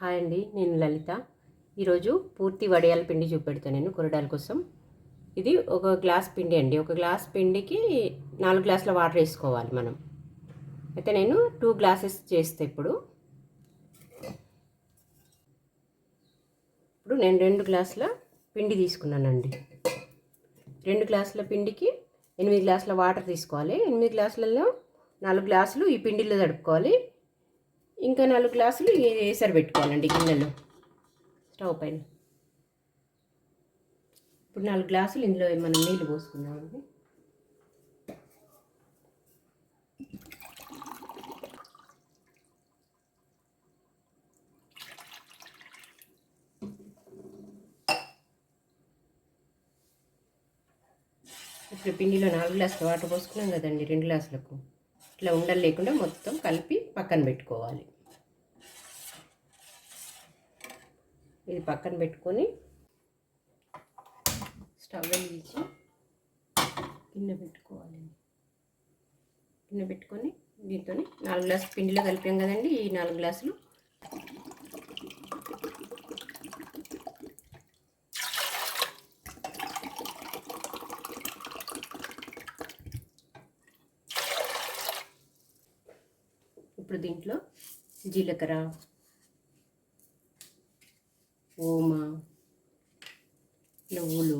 Hi అండి నేను లలిత. ఈరోజు పూర్తి వడియాల పిండి చూపెడతాను నేను కూరడాల కోసం. ఇది ఒక గ్లాస్ పిండి అండి. ఒక గ్లాస్ పిండికి నాలుగు గ్లాసుల వాటర్ వేసుకోవాలి మనం. అయితే నేను టూ గ్లాసెస్ చేస్తే ఇప్పుడు. ఇప్పుడు నేను రెండు గ్లాసుల పిండి తీసుకున్నానండి. రెండు గ్లాసుల పిండికి ఎనిమిది గ్లాసుల వాటర్ తీసుకోవాలి. ఎనిమిది గ్లాసులలో నాలుగు గ్లాసులు ఈ పిండిలో తడుపుకోవాలి. ఇంకా నాలుగు గ్లాసులు వేసరి పెట్టుకోవాలండి గిన్నెలో. స్టవ్ పైన. ఇప్పుడు నాలుగు గ్లాసులు ఇందులో మనం నీళ్ళు పోసుకుందామండి. ఇప్పుడు పిండిలో నాలుగు గ్లాసులు వాటర్ పోసుకున్నాం కదండి రెండు గ్లాసులకు. ఇట్లా ఉండలు లేకుండా మొత్తం కలిపి పక్కన పెట్టుకోవాలి. ఇది పక్కన పెట్టుకొని స్టవ్ వెలిగించి గిన్నె పెట్టుకోవాలి. గిన్నె పెట్టుకొని దీంతో నాలుగు గ్లాసులు పిండిలో కలిపాం కదండి ఈ నాలుగు గ్లాసులు. ఇప్పుడు దీంట్లో జీలకర్ర ఓమ నువ్వులు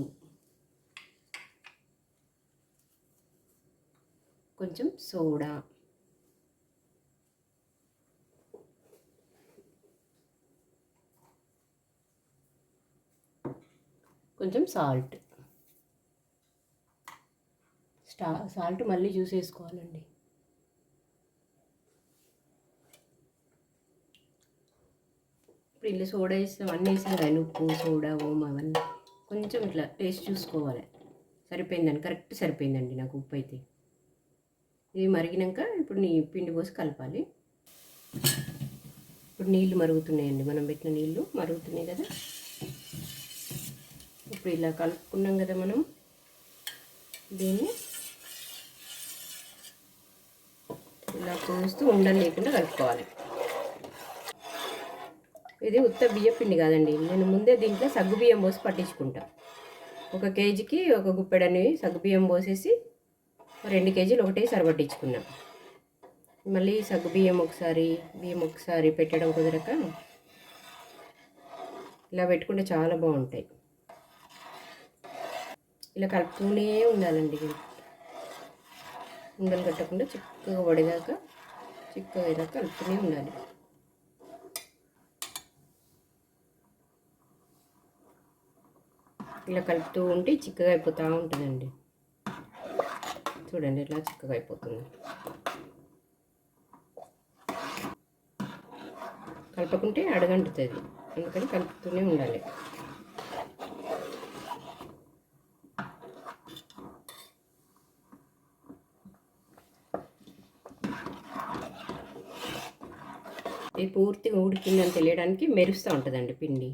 కొంచెం సోడా. కొంచెం సాల్ట్. స్టా సాల్ట్ మళ్ళీ చూసేసుకోవాలండి వీళ్ళు సోడా వేస్తాం అన్నీ వేసాం కానీ ఉప్పు సోడా ఓం అవన్నీ కొంచెం ఇట్లా టేస్ట్ చూసుకోవాలి. సరిపోయిందండి కరెక్ట్ సరిపోయిందండి నాకు ఉప్పు అయితే. ఇది మరిగినాక ఇప్పుడు నీ పిండి పోసి కలపాలి. ఇప్పుడు నీళ్ళు మరుగుతున్నాయండి మనం పెట్టిన నీళ్ళు మరుగుతున్నాయి కదా. ఇప్పుడు ఇలా కలుపుకున్నాం కదా మనం. దీన్ని ఇలా పోస్తూ ఉండలు లేకుండా కలుపుకోవాలి. ఇది ఉత్త బియ్యపిండి కాదండి. నేను ముందే దీంట్లో సగ్గు బియ్యం పోసి పట్టించుకుంటా. ఒక కేజీకి ఒక గుప్పెడని సగ్గు బియ్యం పోసేసి రెండు కేజీలు ఒకటే సరిపట్టించుకున్నా మళ్ళీ సగ్గు బియ్యం ఒకసారి బియ్యం ఒకసారి పెట్టడం కుదరక ఇలా పెట్టుకుంటే చాలా బాగుంటాయి. ఇలా కలుపుతూనే ఉండాలండి ఉండలు కట్టకుండా చిక్కగా పడేదాకా చిక్కగా అయ్యాక కలుపుతూనే ఉండాలి. ఇలా కలుపుతూ ఉంటే చిక్కగా అయిపోతూ ఉంటుందండి. చూడండి ఇలా చిక్కగా అయిపోతుంది. కలపకుంటే అడగంటుతుంది. అందుకని కలుపుతూనే ఉండాలి. ఇది పూర్తిగా ఉడికిందని తెలియడానికి మెరుస్తూ ఉంటుందండి పిండి.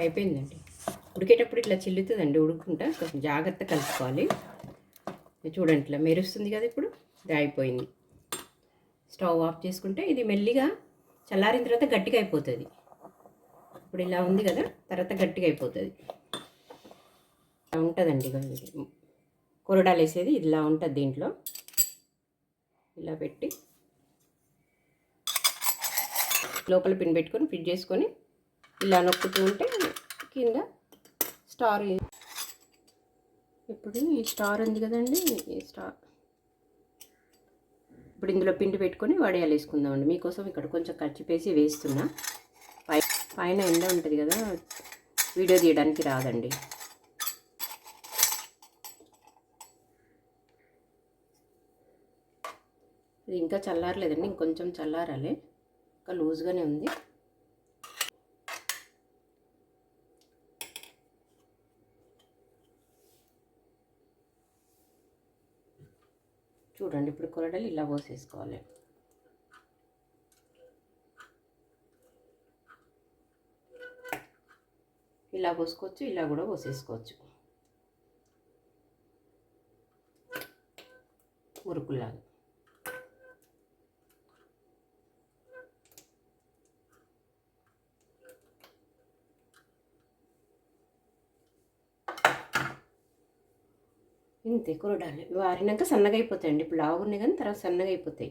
అయిపోయిందండి. ఉడికేటప్పుడు ఇట్లా చిల్లుతుందండి ఉడుకుంటా కొంచెం జాగ్రత్త కలుపుకోవాలి. చూడండి ఇట్లా మెరుస్తుంది కదా ఇప్పుడు ఇది అయిపోయింది. స్టవ్ ఆఫ్ చేసుకుంటే ఇది మెల్లిగా చల్లారిన తర్వాత గట్టిగా అయిపోతుంది. ఇప్పుడు ఇలా ఉంది కదా తర్వాత గట్టిగా అయిపోతుంది. ఉంటుందండి కొరడాలు వేసేది ఇలా ఉంటుంది దీంట్లో. ఇలా పెట్టి లోపల పిన్ పెట్టుకొని ఫిట్ చేసుకొని ఇలా నొక్కుతూ ఉంటే కింద స్టార్ ఇప్పుడు ఈ స్టార్ ఉంది కదండి ఈ స్టార్. ఇప్పుడు ఇందులో పిండి పెట్టుకొని వడియాలు వేసుకుందామండి. మీకోసం ఇక్కడ కొంచెం కర్చిపేసి వేస్తున్నా. పై పైన ఎండ ఉంటుంది కదా వీడియో తీయడానికి రాదండి. ఇది ఇంకా చల్లారలేదండి ఇంకొంచెం చల్లారాలి. ఇంకా లూజ్గానే ఉంది. చూడండి ఇప్పుడు కొరడలు ఇలా పోసేసుకోవాలి. ఇలా పోసుకోవచ్చు ఇలా కూడా పోసేసుకోవచ్చు. మురుకులాగా. ఇంతే కూరడాలి వారినాక సన్నగా అయిపోతాయండి ఇప్పుడు లావు ఉన్నాయి కానీ తర్వాత సన్నగా అయిపోతాయి